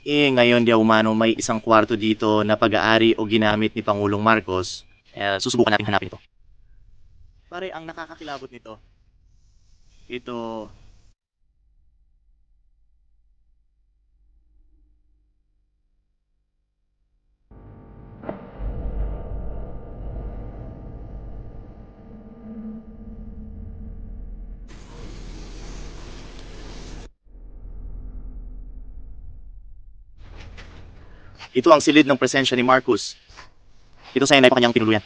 Eh, ngayon di umano may isang kwarto dito na pag-aari o ginamit ni Pangulong Marcos. Eh, susubukan natin hanapin ito. Pare, ang nakakakilabot nito, ito, ito ang silid ng presensya ni Marcos. Ito sa inay pa kanyang tinuluyan.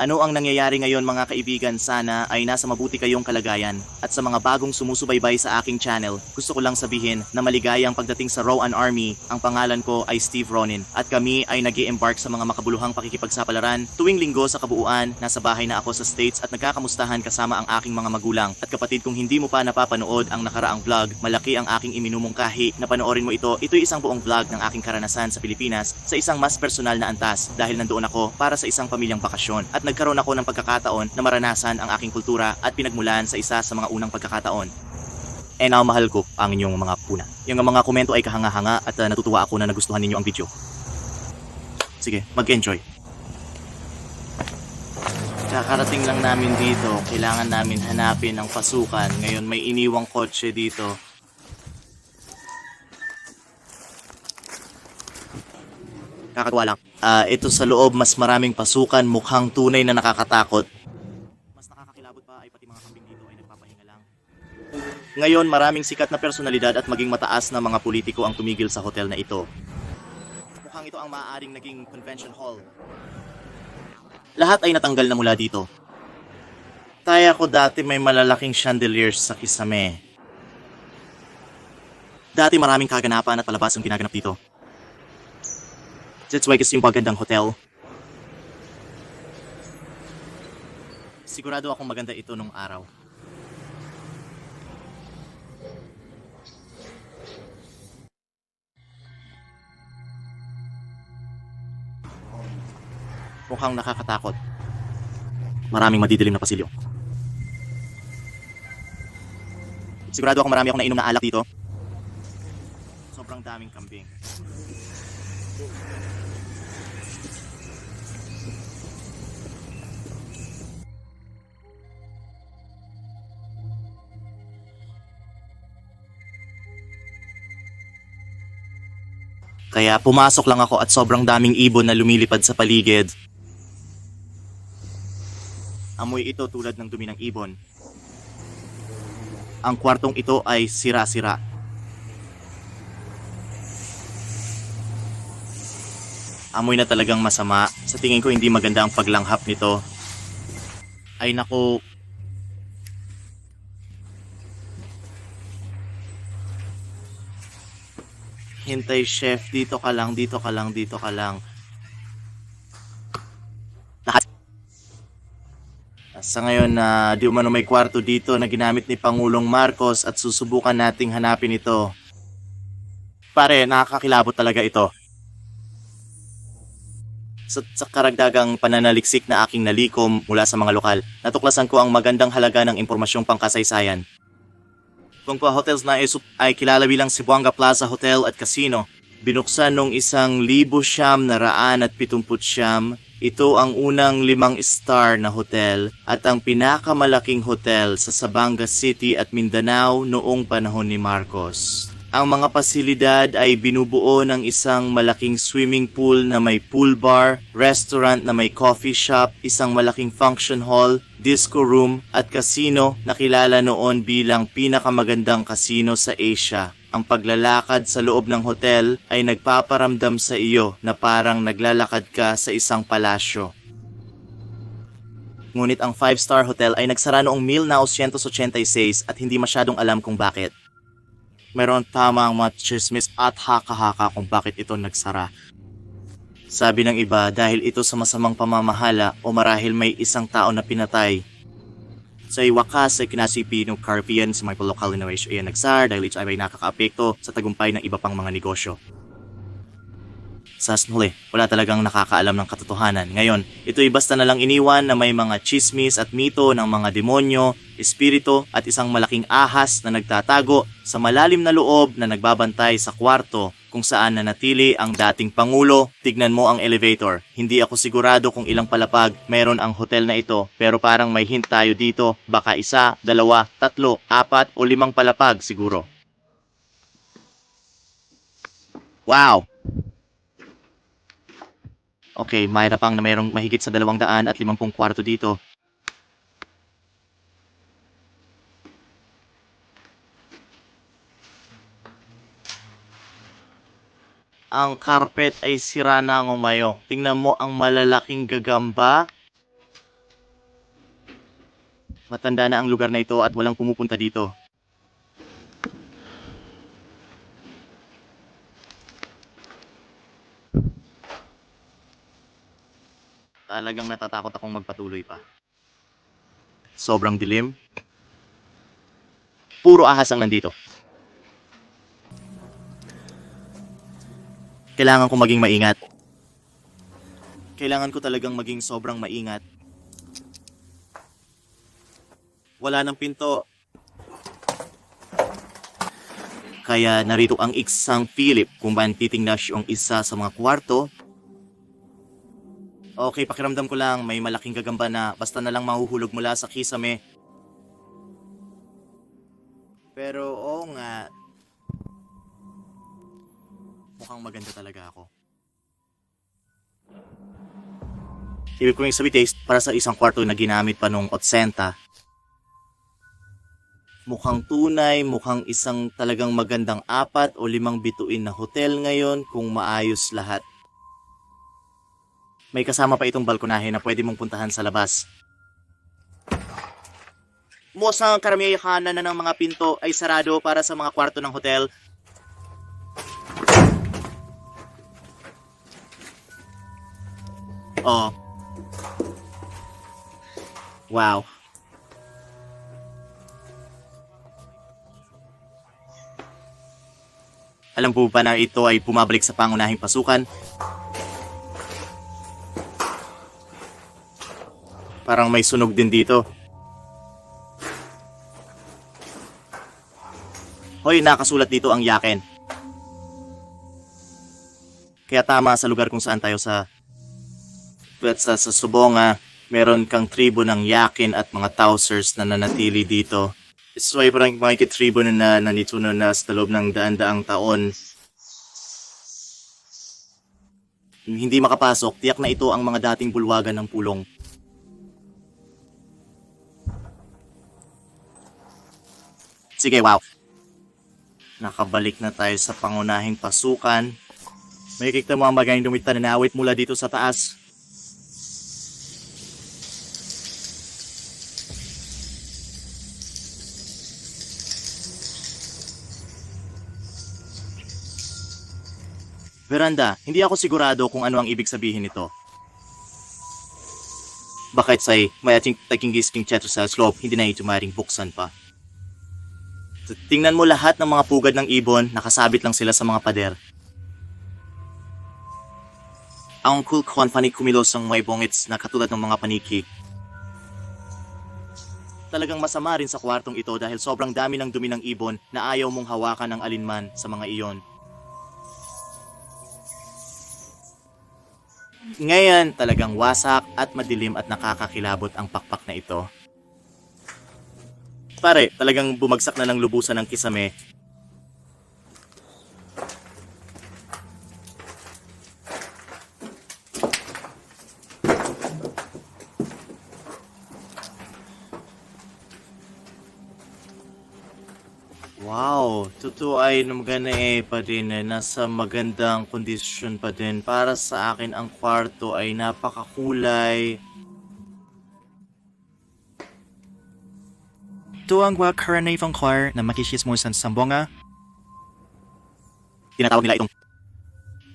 Ano ang nangyayari ngayon mga kaibigan? Sana ay nasa mabuti kayong kalagayan. At sa mga bagong sumusubaybay sa aking channel, gusto ko lang sabihin na maligayang pagdating sa Rowan Army, ang pangalan ko ay Steve Ronin. At kami ay nag embark sa mga makabuluhang pakikipagsapalaran. Tuwing linggo sa kabuuan, nasa bahay na ako sa States at nagkakamustahan kasama ang aking mga magulang. At kapatid kung hindi mo pa napapanood ang nakaraang vlog, malaki ang aking iminumungkahi na panoorin mo ito. Ito'y isang buong vlog ng aking karanasan sa Pilipinas sa isang mas personal na antas dahil nandoon ako para sa isang pamilyang bakasyon. At nagkaroon ako ng pagkakataon na maranasan ang aking kultura at pinagmulan sa isa sa mga unang pagkakataon. Eh now, mahal ko ang inyong mga puna. Yung mga komento ay kahanga-hanga at uh, natutuwa ako na nagustuhan ninyo ang video. Sige, mag-enjoy. Kakarating lang namin dito, kailangan namin hanapin ang pasukan. Ngayon may iniwang kotse dito. Kakatuwa lang. Ah, ito sa loob mas maraming pasukan, mukhang tunay na nakakatakot. Mas nakakakilabot pa ay pati mga kambing dito ay nagpapahinga lang. Ngayon, maraming sikat na personalidad at maging mataas na mga politiko ang tumigil sa hotel na ito. Mukhang ito ang maaaring naging convention hall. Lahat ay natanggal na mula dito. Taya ko dati may malalaking chandeliers sa kisame. Dati maraming kaganapan at palabas ang ginaganap dito. That's why kasi yung magandang hotel. Sigurado akong maganda ito nung araw. Mukhang nakakatakot. Maraming madidilim na pasilyo. Sigurado akong marami akong nainom na alak dito. Sobrang daming kambing. Kaya pumasok lang ako at sobrang daming ibon na lumilipad sa paligid. Amoy ito tulad ng dumi ng ibon. Ang kwartong ito ay sira-sira. Amoy na talagang masama. Sa tingin ko hindi maganda ang paglanghap nito. Ay naku, Hintay chef, dito ka lang, dito ka lang, dito ka lang. Sa ngayon na di umano may kwarto dito na ginamit ni Pangulong Marcos at susubukan nating hanapin ito. Pare, nakakakilabot talaga ito. Sa, sa karagdagang pananaliksik na aking nalikom mula sa mga lokal, natuklasan ko ang magandang halaga ng impormasyong pangkasaysayan. Kung pa hotels na isup ay kilala bilang Cebuanga Plaza Hotel at Casino. Binuksan noong isang libo siyam na raan at pitumput siyam. Ito ang unang limang star na hotel at ang pinakamalaking hotel sa Sabanga City at Mindanao noong panahon ni Marcos. Ang mga pasilidad ay binubuo ng isang malaking swimming pool na may pool bar, restaurant na may coffee shop, isang malaking function hall, disco room at casino na kilala noon bilang pinakamagandang casino sa Asia. Ang paglalakad sa loob ng hotel ay nagpaparamdam sa iyo na parang naglalakad ka sa isang palasyo. Ngunit ang 5-star hotel ay nagsara noong 1986 at hindi masyadong alam kung bakit. Meron tamang mga chismis at haka-haka kung bakit ito nagsara. Sabi ng iba dahil ito sa masamang pamamahala o marahil may isang tao na pinatay. Sa wakas ay kinasipi ng Caribbean sa mga local innovation ay nagsar dahil ito ay nakakaapekto sa tagumpay ng iba pang mga negosyo. Sa huli, wala talagang nakakaalam ng katotohanan. Ngayon, ito'y basta na lang iniwan na may mga chismis at mito ng mga demonyo, espiritu at isang malaking ahas na nagtatago sa malalim na loob na nagbabantay sa kwarto kung saan nanatili ang dating pangulo. Tignan mo ang elevator. Hindi ako sigurado kung ilang palapag meron ang hotel na ito pero parang may hint tayo dito. Baka isa, dalawa, tatlo, apat o limang palapag siguro. Wow! Okay, mayra pang na mayroong mahigit sa dalawang daan at limampung kwarto dito. Ang carpet ay sira na ngumayo. Tingnan mo ang malalaking gagamba. Matanda na ang lugar na ito at walang pumupunta dito. Talagang natatakot akong magpatuloy pa. Sobrang dilim. Puro ahas ang nandito. Kailangan ko maging maingat. Kailangan ko talagang maging sobrang maingat. Wala ng pinto. Kaya narito ang isang Philip kung ba titingnan yung isa sa mga kwarto Okay, pakiramdam ko lang may malaking gagamba na basta na lang mahuhulog mula sa kisame. Pero oo nga. Mukhang maganda talaga ako. Ibig ko yung sabi taste para sa isang kwarto na ginamit pa nung Otsenta. Mukhang tunay, mukhang isang talagang magandang apat o limang bituin na hotel ngayon kung maayos lahat. May kasama pa itong balkonahe na pwede mong puntahan sa labas. Most ang karamihan na ng mga pinto ay sarado para sa mga kwarto ng hotel. Oh. Wow. Alam po ba na ito ay bumabalik sa pangunahing pasukan Parang may sunog din dito. Hoy, nakasulat dito ang yakin. Kaya tama sa lugar kung saan tayo sa at sa, sa Subonga, meron kang tribo ng yakin at mga Tausers na nanatili dito. So ay parang mga tribo na, na nandito na, sa loob ng daan-daang taon. Hindi makapasok, tiyak na ito ang mga dating bulwagan ng pulong. Sige, wow. Nakabalik na tayo sa pangunahing pasukan. May kikita mo ang magaling dumita na nawit mula dito sa taas. Veranda, hindi ako sigurado kung ano ang ibig sabihin nito. Bakit say, may ating taking gisking chat sa slope, hindi na ito maring buksan pa. Tingnan mo lahat ng mga pugad ng ibon, nakasabit lang sila sa mga pader. Ang cool kon panik kumilos ang may bongits na katulad ng mga paniki. Talagang masama rin sa kwartong ito dahil sobrang dami ng dumi ng ibon na ayaw mong hawakan ng alinman sa mga iyon. Ngayon, talagang wasak at madilim at nakakakilabot ang pakpak na ito. Pare, talagang bumagsak na ng lubusan ng kisame. ito ay maganda eh pa din eh, nasa magandang kondisyon pa din. Para sa akin ang kwarto ay napakakulay. Tuwang wa karanay fang choir na makisismusan sa Sambonga. Tinatawag nila itong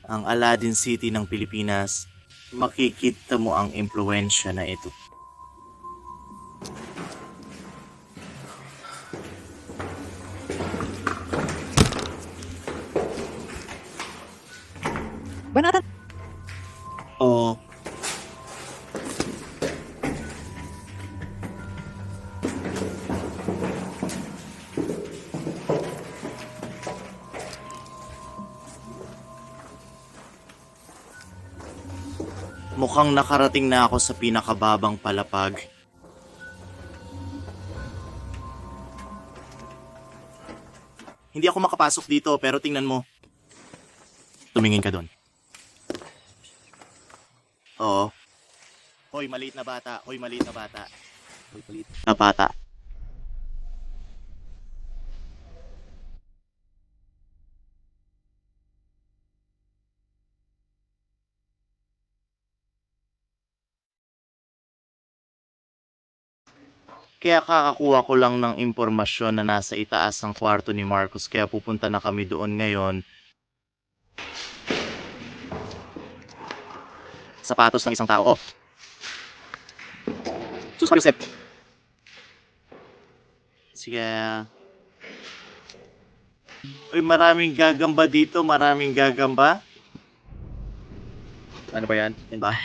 ang Aladdin City ng Pilipinas. Makikita mo ang impluensya na ito. Banatan. Oo. Mukhang nakarating na ako sa pinakababang palapag. Hindi ako makapasok dito pero tingnan mo. Tumingin ka doon. Oo. Hoy, maliit na bata. Hoy, maliit na bata. Hoy, maliit na bata. Kaya kakakuha ko lang ng impormasyon na nasa itaas ng kwarto ni Marcos kaya pupunta na kami doon ngayon sapatos ng isang tao. Oh. Sus, Joseph. Sige. Uy, maraming gagamba dito. Maraming gagamba. Ano ba yan? Yan ba?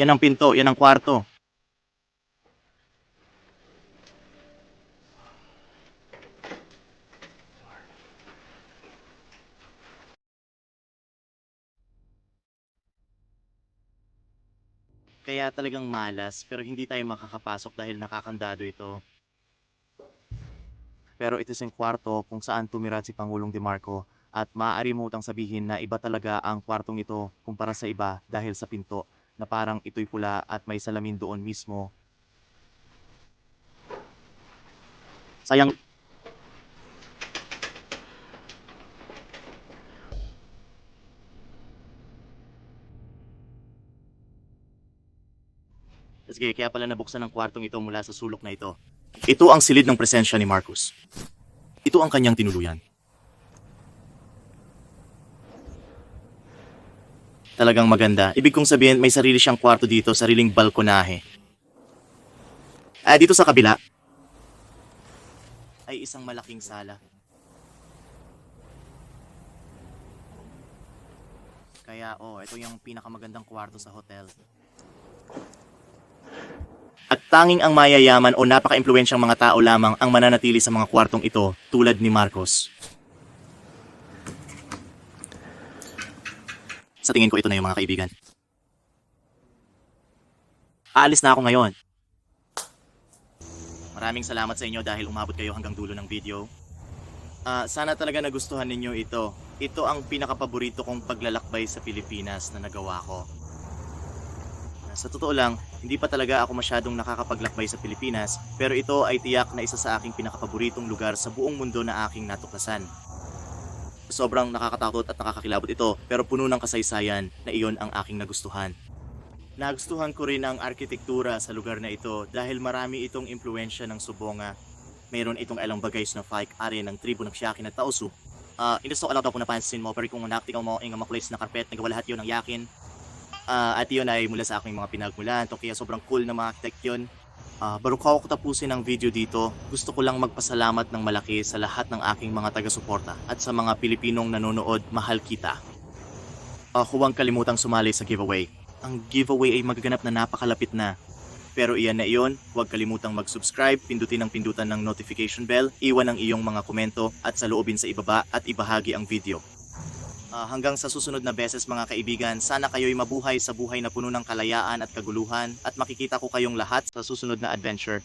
Yan ang pinto, yan ang kwarto. Kaya talagang malas, pero hindi tayo makakapasok dahil nakakandado ito. Pero ito yung kwarto kung saan tumira si Pangulong Marco at maaari mo utang sabihin na iba talaga ang kwartong ito kumpara sa iba dahil sa pinto na parang ito'y pula at may salamin doon mismo. Sayang. Sige, kaya pala nabuksan ang kwartong ito mula sa sulok na ito. Ito ang silid ng presensya ni Marcus. Ito ang kanyang tinuluyan. Talagang maganda. Ibig kong sabihin, may sarili siyang kwarto dito, sariling balkonahe. Ah, dito sa kabila, ay isang malaking sala. Kaya, oh, ito yung pinakamagandang kwarto sa hotel. At tanging ang mayayaman o napaka-impluensyang mga tao lamang ang mananatili sa mga kwartong ito tulad ni Marcos. Sa tingin ko ito na yung mga kaibigan. Aalis na ako ngayon. Maraming salamat sa inyo dahil umabot kayo hanggang dulo ng video. Ah, sana talaga nagustuhan ninyo ito. Ito ang pinakapaborito kong paglalakbay sa Pilipinas na nagawa ko. Ah, Sa totoo lang, hindi pa talaga ako masyadong nakakapaglakbay sa Pilipinas, pero ito ay tiyak na isa sa aking pinakapaboritong lugar sa buong mundo na aking natuklasan. Sobrang nakakatakot at nakakakilabot ito, pero puno ng kasaysayan na iyon ang aking nagustuhan. Nagustuhan ko rin ang arkitektura sa lugar na ito dahil marami itong impluensya ng Subonga. Mayroon itong ilang bagays na fike are ng tribo ng Siakin at Tausu. Ah, uh, ko lang daw kung napansin mo, pero kung naktigaw mo ang place na carpet, nagawa lahat yun ng Yakin. Ah, at yun ay mula sa aking mga pinagmulan. To kaya sobrang cool na mga architect yun. Ah, bago ko tapusin ang video dito, gusto ko lang magpasalamat ng malaki sa lahat ng aking mga taga-suporta at sa mga Pilipinong nanonood, mahal kita. Ah, huwag kalimutang sumali sa giveaway. Ang giveaway ay magaganap na napakalapit na. Pero iyan na iyon, huwag kalimutang mag-subscribe, pindutin ang pindutan ng notification bell, iwan ang iyong mga komento at sa loobin sa ibaba at ibahagi ang video. Ah, hanggang sa susunod na beses mga kaibigan, sana kayo'y mabuhay sa buhay na puno ng kalayaan at kaguluhan at makikita ko kayong lahat sa susunod na adventure.